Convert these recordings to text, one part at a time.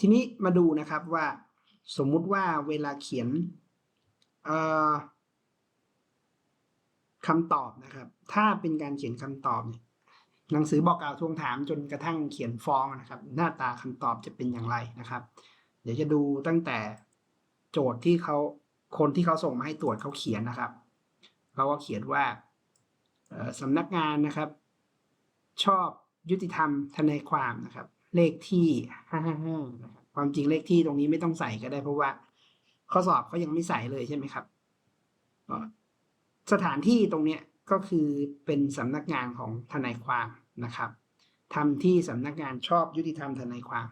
ทีนี้มาดูนะครับว่าสมมุติว่าเวลาเขียนคำตอบนะครับ ถ้าเป็นการเขียนคำตอบเนี่ยหนังสือบอกกล่าวทวงถามจนกระทั่งเขียนฟ้องนะครับ หน้าตาคำตอบจะเป็นอย่างไรนะครับ เดี๋ยวจะดูตั้งแต่โจทย์ที่เขาคนที่เขาส่งมาให้ตรวจเขาเขียนนะครับเขาก็เขียนว่าสำนักงานนะครับ ชอบยุติธรรมทนายความนะครับ เลขที่ห้าห้าห้าความจริงเลขที่ตรงนี้ไม่ต้องใส่ก็ได้เพราะว่า ข้อสอบเขายังไม่ใส่เลยใช่ไหมครับสถานที่ตรงเนี้ยก็คือเป็นสำนักงานของทนายความนะครับทำที่สำนักงานชอบยุติธรรมทนายความ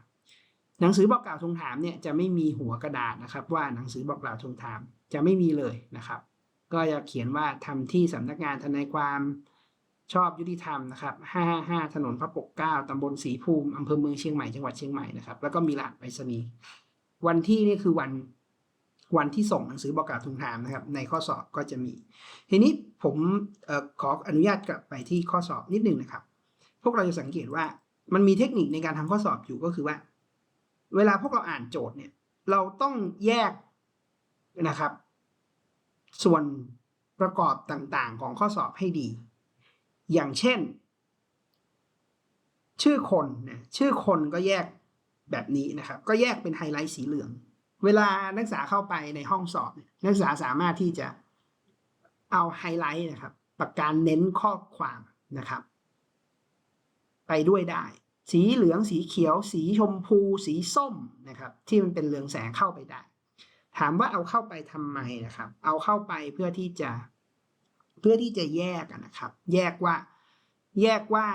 หนังสือบอกกล่าวทวงถามเนี่ยจะไม่มีหัวกระดาษนะครับ ว่าหนังสือบอกกล่าวทวงถามจะไม่มีเลยนะครับ ก็จะเขียนว่าทำที่สำนักงานทนายความ ชอบยุติธรรมนะครับ 555 ถนนพระปกเก้าตำบลศรีภูมิอำเภอเมืองเชียงใหม่ จังหวัดเชียงใหม่นะครับ แล้วก็มีรหัสไปรษณีย์ วันที่นี่คือวันวันที่ส่งหนังสือบอกกล่าวทวงถามนะครับ ในข้อสอบก็จะมี ทีนี้ผมออขออนุญาตกลับไปที่ข้อสอบนิดนึงนะครับ พวกเราจะสังเกตว่ามันมีเทคนิคในการทำข้อสอบอยู่ก็คือว่า เวลาพวกเราอ่านโจทย์เนี่ย เราต้องแยกนะครับ ส่วนประกอบต่างๆ ของข้อสอบให้ดี อย่างเช่น ชื่อคนนะชื่อคนก็แยกแบบนี้นะครับ ก็แยกเป็นไฮไลท์สีเหลือง เวลานักศึกษาเข้าไปในห้องสอบนักศึกษาสามารถที่จะเอาไฮไลท์นะครับปากการเน้นข้อความนะครับ ไปด้วยได้ สีเหลืองสีเขียว สีชมพู สีส้มนะครับ ที่มันเป็นเรืองแสงเข้าไปได้ ถามว่าเอาเข้าไปทำไมนะครับ เอาเข้าไปเพื่อที่จะ เพื่อที่จะแยกนะครับ แยกว่า แยกว่า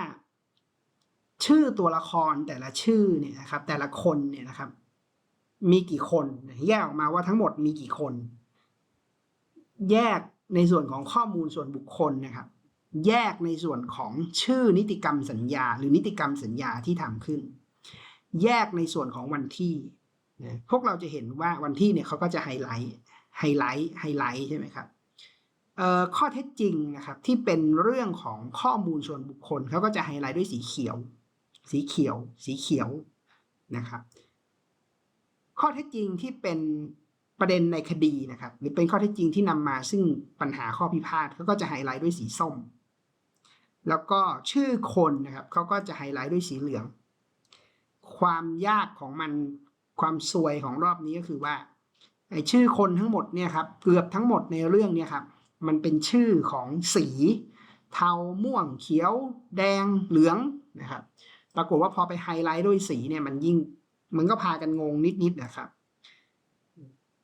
ชื่อตัวละครแต่ละชื่อเนี่ยนะครับ แต่ละคนเนี่ยนะครับ มีกี่คน แยกออกมาว่าทั้งหมดมีกี่คน แยกในส่วนของข้อมูลส่วนบุคคลนะครับ แยกในส่วนของชื่อนิติกรรมสัญญา หรือนิติกรรมสัญญาที่ทำขึ้น แยกในส่วนของวันที่นะพวกเราจะเห็นว่าวันที่เนี่ยเขาก็จะไฮไลท์ไฮไลท์ไฮไลท์ใช่ไหมครับ ข้อเท็จจริงนะครับที่เป็นเรื่องของข้อมูลส่วนบุคคลเขาก็จะไฮไลท์ด้วยสีเขียว สีเขียว สีเขียวนะครับ ข้อเท็จจริงที่เป็นประเด็นในคดีนะครับ หรือเป็นข้อเท็จจริงที่นำมาซึ่งปัญหาข้อพิพาทเขาก็จะไฮไลท์ด้วยสีส้ม แล้วก็ชื่อคนนะครับเขาก็จะไฮไลท์ด้วยสีเหลือง ความยากของมันความซวยของรอบนี้ก็คือว่าไอชื่อคนทั้งหมดเนี่ยครับเกือบทั้งหมดในเรื่องเนี่ยครับ มันเป็นชื่อของสี เทาม่วงเขียว แดงเหลืองนะครับปรากฏว่าพอไปไฮไลท์ด้วยสีเนี่ยมันยิ่งมันก็พากันงงนิดๆนะครับ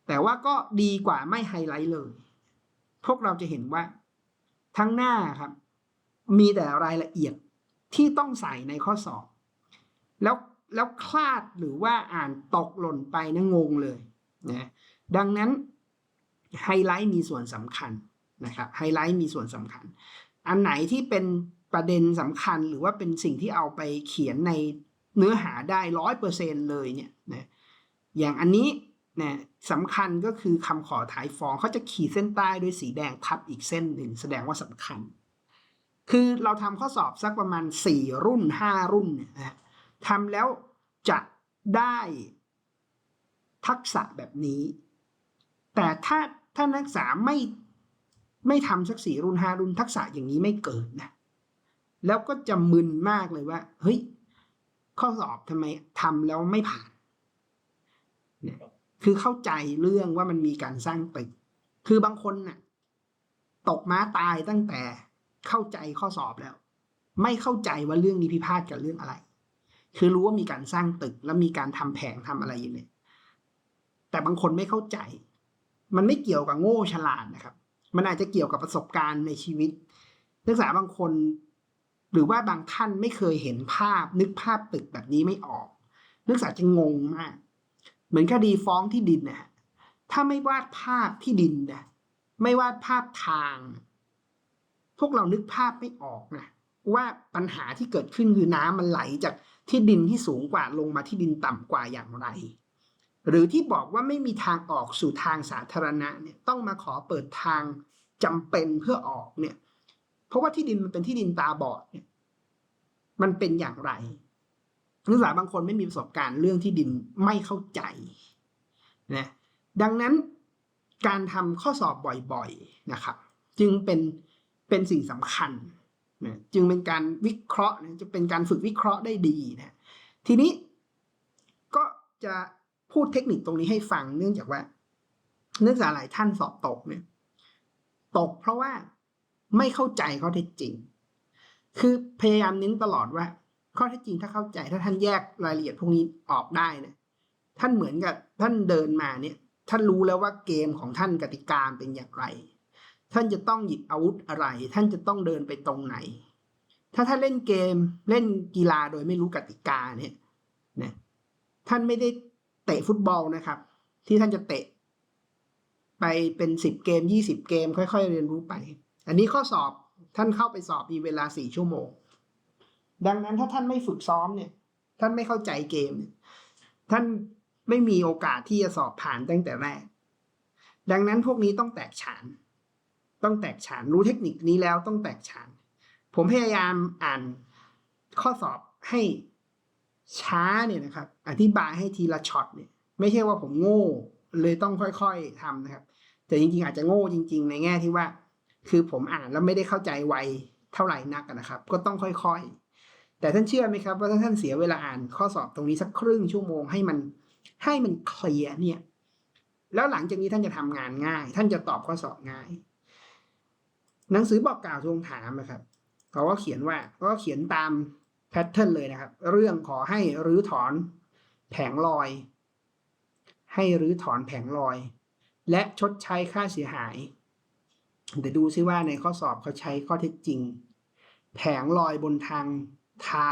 แต่ว่าก็ดีกว่าไม่ไฮไลท์เลย พวกเราจะเห็นว่าทั้งหน้าครับ มีแต่รายละเอียดที่ต้องใส่ในข้อสอบ แล้วแล้วคลาดหรือว่าอ่านตกหล่นไปนะงงเลยนะดังนั้นไฮไลท์มีส่วนสำคัญ นะครับไฮไลท์มีส่วนสำคัญ อันไหนที่เป็นประเด็นสำคัญหรือว่าเป็นสิ่งที่เอาไปเขียนในเนื้อหาได้ร้อยเปอร์เซ็นเลยเนี่ยนะอย่างอันนี้นะสำคัญก็คือคำขอถ่ายฟ้องเขาจะขีดเส้นใต้ด้วยสีแดงทับอีกเส้นหนึ่งแสดงว่าสำคัญ คือเราทำข้อสอบสักประมาณสี่รุ่นห้ารุ่นเนี่ยนะทำแล้วจะได้ทักษะแบบนี้ แต่ถ้าถ้านักศึกษาไม่ ไม่ทำสักสี่รุ่นห้ารุ่นทักษะอย่างนี้ไม่เกิดนะ แล้วก็จะมึนมากเลยว่า เฮ้ย ข้อสอบทำไมทำแล้วไม่ผ่านเนี่ยคือเข้าใจเรื่องว่ามันมีการสร้างตึก คือบางคนน่ะ ตกม้าตายตั้งแต่เข้าใจข้อสอบแล้ว ไม่เข้าใจว่าเรื่องนี้พิพาทกับเรื่องอะไร คือรู้ว่ามีการสร้างตึก แล้วมีการทำแผงทำอะไรอยู่เนี่ยแต่บางคนไม่เข้าใจ มันไม่เกี่ยวกับโง่ฉลาดนะครับ มันอาจจะเกี่ยวกับประสบการณ์ในชีวิต นักศึกษาบางคน หรือว่าบางท่านไม่เคยเห็นภาพ นึกภาพตึกแบบนี้ไม่ออก นักศึกษาจะงงมาก เหมือนคดีฟ้องที่ดินนะฮะถ้าไม่วาดภาพที่ดินนะไม่วาดภาพทาง พวกเรานึกภาพไม่ออกนะว่าปัญหาที่เกิดขึ้นคือน้ำมันไหลจากที่ดินที่สูงกว่าลงมาที่ดินต่ำกว่าอย่างไร หรือที่บอกว่าไม่มีทางออกสู่ทางสาธารณะเนี่ยต้องมาขอเปิดทางจำเป็นเพื่อออกเนี่ย เพราะว่าที่ดินมันเป็นที่ดินตาบอดเนี่ย มันเป็นอย่างไรนักศึกษาบางคนไม่มีประสบการณ์เรื่องที่ดินไม่เข้าใจนะดังนั้นการทำข้อสอบบ่อยๆนะครับ จึงเป็นเป็นสิ่งสำคัญนะจึงเป็นการวิเคราะห์นะจะเป็นการฝึกวิเคราะห์ได้ดีนะทีนี้ก็จะ พูดเทคนิคตรงนี้ให้ฟังเนื่องจากว่านักศึกษาหลายท่านสอบตกเนี่ยตกเพราะว่าไม่เข้าใจข้อเท็จจริง คือพยายามเน้นตลอดว่า ข้อเท็จจริงถ้าเข้าใจถ้าท่านแยกรายละเอียดพวกนี้ออกได้นะท่านเหมือนกับท่านเดินมาเนี่ย ท่านรู้แล้วว่าเกมของท่านกติกาเป็นอย่างไร ท่านจะต้องหยิบอาวุธอะไร ท่านจะต้องเดินไปตรงไหน ถ้าท่านเล่นเกมเล่นกีฬาโดยไม่รู้กติกาเนี่ยนะท่านไม่ได้ ตะฟุตบอลนะครับ ที่ท่านจะเตะ ไปเป็นสิบเกมยี่สิบเกม ค่อย ๆ เรียนรู้ไป อันนี้ข้อสอบท่านเข้าไปสอบมีเวลาสี่ชั่วโมง ดังนั้นถ้าท่านไม่ฝึกซ้อมเนี่ย ท่านไม่เข้าใจเกมเนี่ยท่านไม่มีโอกาสที่จะสอบผ่านตั้งแต่แรก ดังนั้นพวกนี้ต้องแตกฉาน ต้องแตกฉานรู้เทคนิคนี้แล้วต้องแตกฉาน ผมพยายามอ่านข้อสอบให้ ช้าเนี่ยนะครับ อธิบายให้ทีละช็อตเนี่ย ไม่ใช่ว่าผมโง่เลยต้องค่อยๆทำนะครับ แต่จริงๆอาจจะโง่จริง ๆ ในแง่ที่ว่า คือผมอ่านแล้วไม่ได้เข้าใจไวเท่าไหร่นักนะครับ ก็ต้องค่อยๆ แต่ท่านเชื่อไหมครับว่าถ้าท่านเสียเวลาอ่านข้อสอบตรงนี้สักครึ่งชั่วโมงให้มันให้มันเคลียร์เนี่ย แล้วหลังจากนี้ท่านจะทำงานง่าย ท่านจะตอบข้อสอบง่าย หนังสือบอกกล่าวทวงถามนะครับเขาก็เขียนว่าก็เขียนตาม แพทเทิร์นเลยนะครับ เรื่องขอให้รื้อถอนแผงลอย ให้รื้อถอนแผงลอย และชดใช้ค่าเสียหาย เดี๋ยวดูซิว่าในข้อสอบเขาใช้ข้อเท็จจริง แผงลอยบนทางเท้า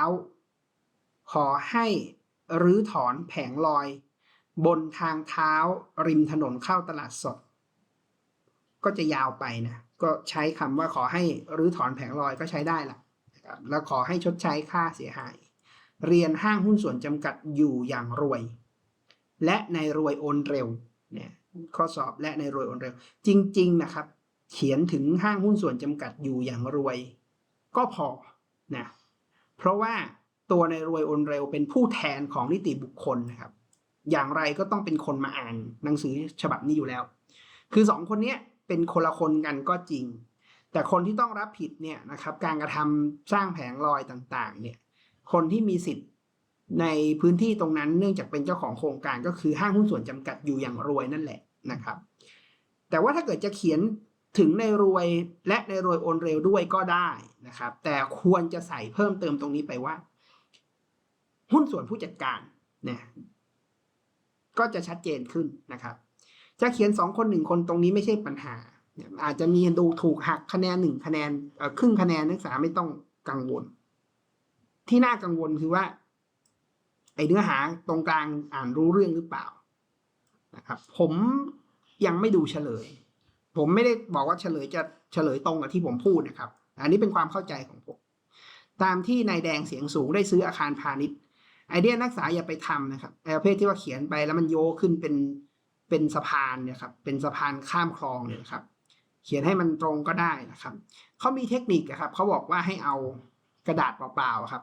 ขอให้รื้อถอนแผงลอย บนทางเท้าริมถนนเข้าตลาดสด ก็จะยาวไปนะ ก็ใช้คำว่าขอให้รื้อถอนแผงลอยก็ใช้ได้ละ นะครับแล้วขอให้ชดใช้ค่าเสียหาย เรียนห้างหุ้นส่วนจำกัดอยู่อย่างรวย และในรวยโอนเร็วเนี่ยข้อสอบและในรวยโอนเร็ว จริง ๆนะครับ เขียนถึงห้างหุ้นส่วนจำกัดอยู่อย่างรวย ก็พอนะเพราะว่าตัวในรวยโอนเร็วเป็นผู้แทนของนิติบุคคลนะครับ อย่างไรก็ต้องเป็นคนมาอ่านหนังสือฉบับนี้อยู่แล้ว คือสองคนเนี้ยเป็นคนละคนกันก็จริง แต่คนที่ต้องรับผิดเนี่ยนะครับการกระทำสร้างแผงลอยต่างๆเนี่ยคนที่มีสิทธิ์ในพื้นที่ตรงนั้นเนื่องจากเป็นเจ้าของโครงการก็คือห้างหุ้นส่วนจำกัดอยู่อย่างรวยนั่นแหละนะครับ แต่ว่าถ้าเกิดจะเขียนถึงในรวยและในรวยโอนเร็วด้วยก็ได้นะครับ แต่ควรจะใส่เพิ่มเติมตรงนี้ไปว่า หุ้นส่วนผู้จัดการเนี่ยก็จะชัดเจนขึ้นนะครับ จะเขียนสองคนหนึ่งคนตรงนี้ไม่ใช่ปัญหา อาจจะมีดูถูกหักคะแนนหนึ่งคะแนนครึ่งคะแนนนักศึกษาไม่ต้องกังวล ที่น่ากังวลคือว่าไอเนื้อหาตรงกลางอ่านรู้เรื่องหรือเปล่านะครับผมยังไม่ดูเฉลย ผมไม่ได้บอกว่าเฉลยจะเฉลยตรงกับที่ผมพูดนะครับ อันนี้เป็นความเข้าใจของผม ตามที่นายแดงเสียงสูงได้ซื้ออาคารพาณิชย์ ไอเดียนักศึกษาอย่าไปทำนะครับไอประเภทที่ว่าเขียนไปแล้วมันโยขึ้นเป็นเป็นสะพานเนี่ยครับเป็นสะพานข้ามคลองเนี่ยครับ เขียนให้มันตรงก็ได้นะครับเขามีเทคนิคอะครับเขาบอกว่าให้เอากระดาษเปล่าๆครับ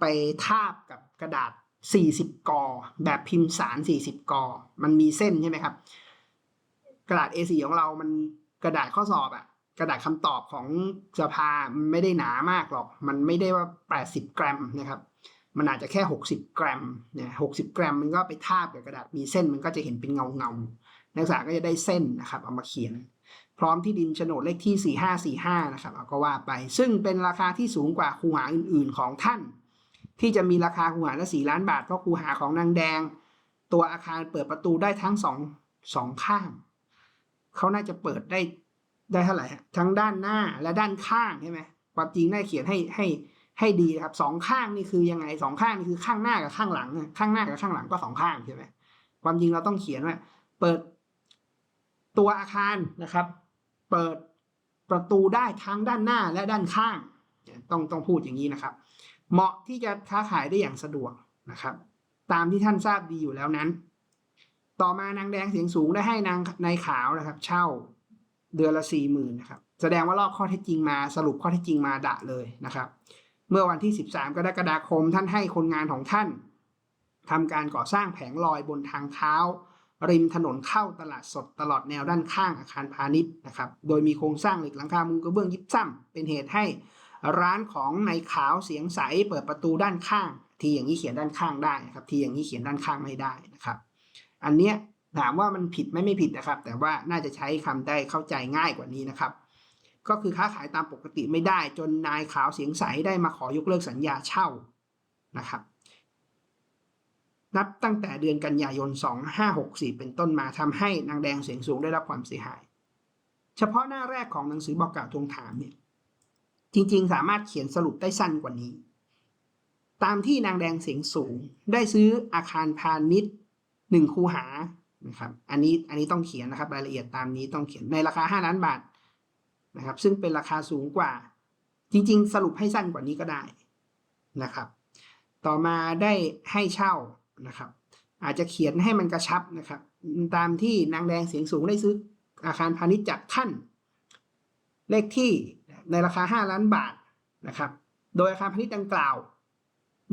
ไปทาบกับกระดาษ 40 กอ แบบพิมพ์สาร 40 กอ มันมีเส้นใช่ไหมครับ กระดาษ A4 ของเรามันกระดาษข้อสอบอะกระดาษคำตอบของสภามันไม่ได้หนามากหรอก มันไม่ได้ว่า 80 กรัมนะครับ มันอาจจะแค่ 60 กรัมเนี่ย60กรัมมันก็ไปทาบกับกระดาษมีเส้นมันก็จะเห็นเป็นเงาเงานักศึกษาก็จะได้เส้นนะครับ เอามาเขียน พร้อมที่ดินโฉนดเลขที่ 4545 นะครับเอาก็ว่าไป ซึ่งเป็นราคาที่สูงกว่าคูหาอื่น ๆ ของท่าน ที่จะมีราคาคูหาละ 4 ล้านบาท เพราะคูหาของนางแดง ตัวอาคารเปิดประตูได้ทั้งสองสองข้าง เขาน่าจะเปิดได้ได้เท่าไหร่ทั้งด้านหน้าและด้านข้างใช่ไหมความจริงได้เขียนให้ให้ให้ดีนะครับสองข้างนี่คือยังไงสองข้างนี่คือข้างหน้ากับข้างหลัง ข้างหน้ากับข้างหลังก็สองข้างใช่ไหมความจริงเราต้องเขียนว่า เปิดตัวอาคารนะครับ เปิดประตูได้ทั้งด้านหน้าและด้านข้าง ต้องต้องพูดอย่างนี้นะครับ เหมาะที่จะค้าขายได้อย่างสะดวกนะครับ ตามที่ท่านทราบดีอยู่แล้วนั้น ต่อมานางแดงเสียงสูงได้ให้นางนายขาวนะครับ เช่าเดือนละสี่หมื่นนะครับ แสดงว่าลอกข้อเท็จจริงมาสรุปข้อเท็จจริงมาดะเลยนะครับ เมื่อวันที่ 13 กรกฎาคมท่านให้คนงานของท่านทำการก่อสร้างแผงลอยบนทางเท้า ริมถนนเข้าตลาดสดตลอดแนวด้านข้างอาคารพาณิชย์นะครับ โดยมีโครงสร้างเหล็กหลังคามุงกระเบื้องยิบซ้ำเป็นเหตุให้ร้านของนายขาวเสียงใสเปิดประตูด้านข้าง ทีอย่างนี้เขียนด้านข้างได้นะครับ ทีอย่างนี้เขียนด้านข้างไม่ได้นะครับ อันเนี้ยถามว่ามันผิดไหมไม่ผิดนะครับ แต่ว่าน่าจะใช้คำได้เข้าใจง่ายกว่านี้นะครับ ก็คือค้าขายตามปกติไม่ได้ จนนายขาวเสียงใสได้มาขอยกเลิกสัญญาเช่านะครับ นับตั้งแต่เดือนกันยายน 2564 เป็นต้นมาทำให้นางแดงเสียงสูงได้รับความเสียหาย เฉพาะหน้าแรกของหนังสือบอกกล่าวทวงถามเนี่ยจริงๆ สามารถเขียนสรุปได้สั้นกว่านี้ ตามที่นางแดงเสียงสูง ได้ซื้ออาคารพาณิชย์หนึ่งคูหานะครับอันนี้อันนี้ต้องเขียนนะครับรายละเอียดตามนี้ต้องเขียนในราคา 5 ล้านบาทนะครับซึ่งเป็นราคาสูงกว่า จริง ๆ สรุปให้สั้นกว่านี้ก็ได้นะครับ ต่อมาได้ให้เช่า นะครับ อาจจะเขียนให้มันกระชับนะครับ ตามที่นางแดงเสียงสูงได้ซื้ออาคารพาณิชย์จากท่าน เลขที่ในราคา 5 ล้านบาทนะครับ โดยอาคารพาณิชย์ดังกล่าว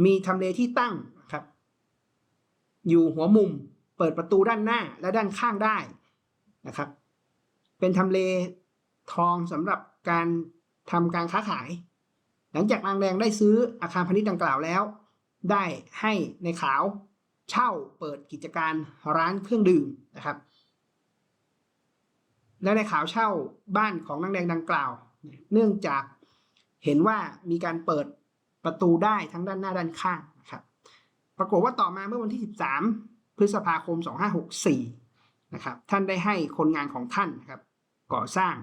มีทำเลที่ตั้งนะครับ อยู่หัวมุมเปิดประตูด้านหน้าและด้านข้างได้นะครับ เป็นทำเลทองสำหรับการทำการค้าขาย หลังจากนางแดงได้ซื้ออาคารพาณิชย์ดังกล่าวแล้ว ได้ให้ในขาว เช่าเปิดกิจการร้านเครื่องดื่มนะครับ และในข่าวเช่าบ้านของนางแดงดังกล่าว เนื่องจากเห็นว่ามีการเปิดประตูได้ทั้งด้านหน้าด้านข้างนะครับ ปรากฏว่าต่อมาเมื่อวันที่ 13 พฤษภาคม 2564 นะครับ ท่านได้ให้คนงานของท่านนะครับ ก่อสร้าง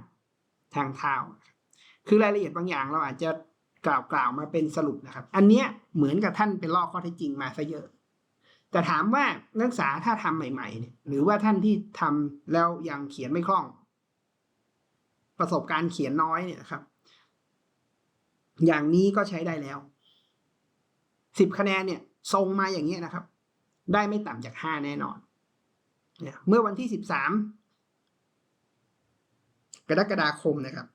ทางเท้าคือรายละเอียดบางอย่างเราอาจจะกล่าวกล่าวมาเป็นสรุปนะครับ อันเนี้ยเหมือนกับท่านเป็นลอกข้อเท็จจริงมาซะเยอะ แต่ถามว่านักศึกษาถ้าทำใหม่ๆเนี่ยหรือว่าท่านที่ทำแล้วยังเขียนไม่คล่อง ประสบการณ์เขียนน้อยเนี่ยครับ อย่างนี้ก็ใช้ได้แล้วสิบคะแนนเนี่ยทรงมาอย่างเงี้นะครับ ได้ไม่ต่ำจากห้าแน่นอนเนี่ยเมื่อวันที่สิบสามกรกฎาคมนะครับ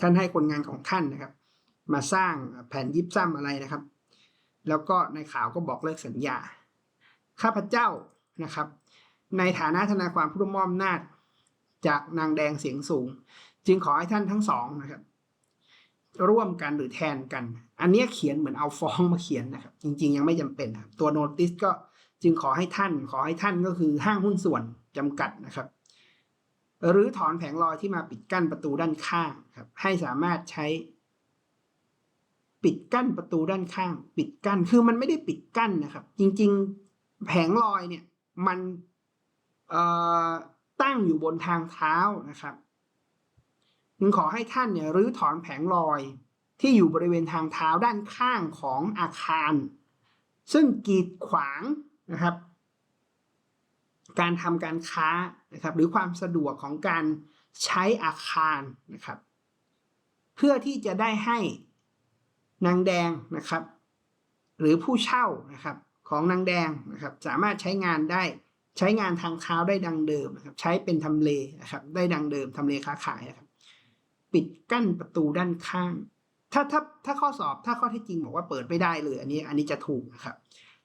ท่านให้คนงานของท่านนะครับ มาสร้างแผ่นยิบซ้ำอะไรนะครับ แล้วก็ในข่าวก็บอกเลิกสัญญา ข้าพเจ้านะครับ ในฐานะทนายความผู้ร่วมมอบอำนาจ จากนางแดงเสียงสูง จึงขอให้ท่านทั้งสองนะครับ ร่วมกันหรือแทนกัน อันนี้เขียนเหมือนเอาฟ้องมาเขียนนะครับ จริง ๆ ยังไม่จำเป็นครับตัวโนติสก็จึงขอให้ท่าน ขอให้ท่านก็คือห้างหุ้นส่วนจำกัดนะครับ หรือถอนแผงลอยที่มาปิดกั้นประตูด้านข้างครับ ให้สามารถใช้ปิดกั้นประตูด้านข้าง ปิดกั้นคือมันไม่ได้ปิดกั้นนะครับ จริง ๆ แผงลอยเนี่ยมันตั้งอยู่บนทางเท้านะครับจึงขอให้ท่านเนี่ยรื้อถอนแผงลอยที่อยู่บริเวณทางเท้าด้านข้างของอาคาร ซึ่งกีดขวางนะครับ การทำการค้านะครับ หรือความสะดวกของการใช้อาคารนะครับ เพื่อที่จะได้ให้นางแดงนะครับ หรือผู้เช่านะครับ ของนางแดงนะครับสามารถใช้งานได้ใช้งานทางเท้าได้ดังเดิมนะครับใช้เป็นทำเลนะครับได้ดังเดิมทำเลค้าขายนะครับปิดกั้นประตูด้านข้าง ถ้าถ้าถ้าข้อสอบถ้าข้อท็จจริงบอกว่าเปิดไม่ได้เลยอันนี้อันนี้จะถูกนะครับ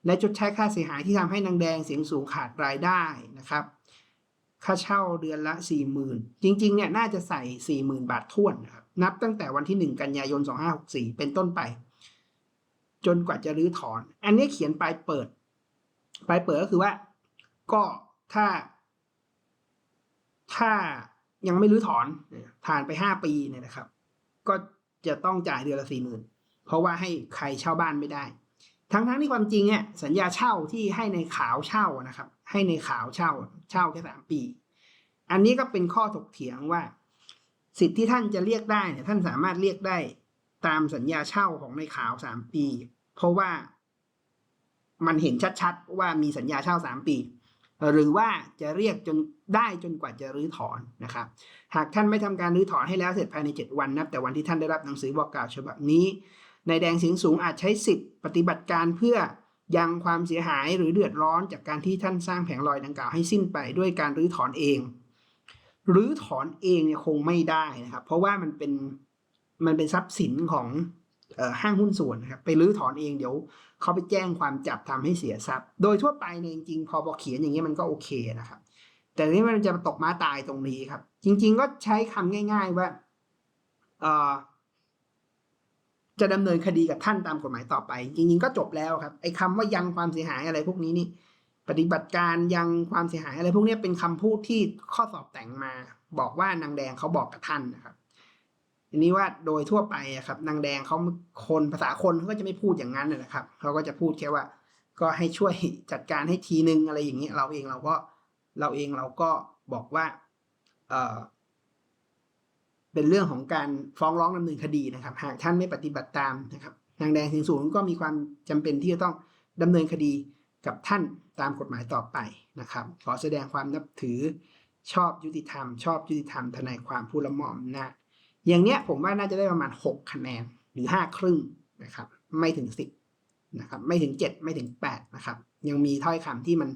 และชดใช้ค่าเสียหายที่ทำให้นางแดงเสียงสูงขาดรายได้นะครับค่าเช่าเดือนละสี่หมื่นจริงๆเนี่ยน่าจะใส่สี่หมื่นบาทท้วนนะครับนับตั้งแต่วันที่หนึ่งกันยายนสองห้าหกสี่เป็นต้นไป จนกว่าจะรื้อถอน อันนี้เขียนปลายเปิด ปลายเปิดก็คือว่า ก็ถ้า ถ้ายังไม่รื้อถอนผ่านไปห้าปีเนี่ยนะครับ ก็จะต้องจ่ายเดือนละสี่หมื่นเพราะว่าให้ใครเช่าบ้านไม่ได้ ทั้งทั้งที่ความจริงเนี่ยสัญญาเช่าที่ให้ในขาวเช่านะครับ ให้ในขาวเช่า เช่าแค่สามปี อันนี้ก็เป็นข้อถกเถียงว่า สิทธิ์ที่ท่านจะเรียกได้เนี่ยท่านสามารถเรียกได้ ตามสัญญาเช่าของในขาวสามปี เพราะว่ามันเห็นชัดๆ ว่ามีสัญญาเช่าสามปี หรือว่าจะเรียกจนได้จนกว่าจะรื้อถอนนะครับ หากท่านไม่ทำการรื้อถอนให้แล้วเสร็จภายใน 7 วันนับแต่วันที่ท่านได้รับหนังสือบอกกล่าวฉบับนี้นายแดงเสียงสูงอาจใช้สิทธิ์ปฏิบัติการเพื่อยังความเสียหายหรือเดือดร้อนจากการที่ท่านสร้างแผงลอยดังกล่าวให้สิ้นไปด้วยการรื้อถอนเองรื้อถอนเองเนี่ยคงไม่ได้นะครับ เพราะว่ามันเป็น มันเป็นทรัพย์สินของออห้างหุ้นส่วนนะครับไปรื้อถอนเองเดี๋ยวเขาไปแจ้งความจับทำให้เสียทรัพย์ โดยทั่วไปเนี่ยจริงๆพอพอกเขียนอย่างนี้ยมันก็โอเคนะครับ แต่นี่มันจะตกม้าตายตรงนี้ครับ จริง ๆ ก็ใช้คำง่าย ๆ ว่าเออจะดำเนินคดีกับท่านตามกฎหมายต่อไป จริง ๆ ก็จบแล้วครับไอ้คำว่ายังความเสียหายอะไรพวกนี้นี่ ปฏิบัติการยังความเสียหายอะไรพวกนี้เป็นคำพูดที่ข้อสอบแต่งมา บอกว่านางแดงเขาบอกกับท่านนะครับ ทีนี้ว่าโดยทั่วไปอะครับนางแดงเขาคนภาษาคนเขาก็จะไม่พูดอย่างนั้นนะครับเขาก็จะพูดแค่ว่า ก็ให้ช่วยจัดการให้ทีนึงอะไรอย่างนี้เราเองเราก็เราเองเราก็บอกว่าเออเป็นเรื่องของการฟ้องร้องดำเนินคดีนะครับ หากท่านไม่ปฏิบัติตามนะครับนางแดงสิงห์สูงก็มีความจำเป็นที่จะต้องดำเนินคดีกับท่านตามกฎหมายต่อไปนะครับ ขอแสดงความนับถือชอบยุติธรรม ชอบยุติธรรมทนายความผู้ละหม่อมนะ อย่างเนี้ยผมว่าน่าจะได้ประมาณหกคะแนนหรือห้าครึ่งนะครับ ไม่ถึงสิบนะครับไม่ถึงเจ็ดไม่ถึงแปดนะครับยังมีถ้อยคำที่มัน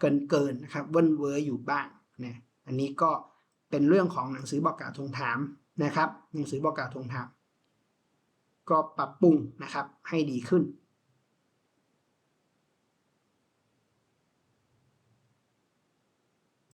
เกินเกินนะครับเว้นเวอร์อยู่บ้างนะอันนี้ก็เป็นเรื่องของหนังสือบอกกล่าวทวงถามนะครับ หนังสือบอกกล่าวทวงถาม ก็ปรับปรุงนะครับให้ดีขึ้น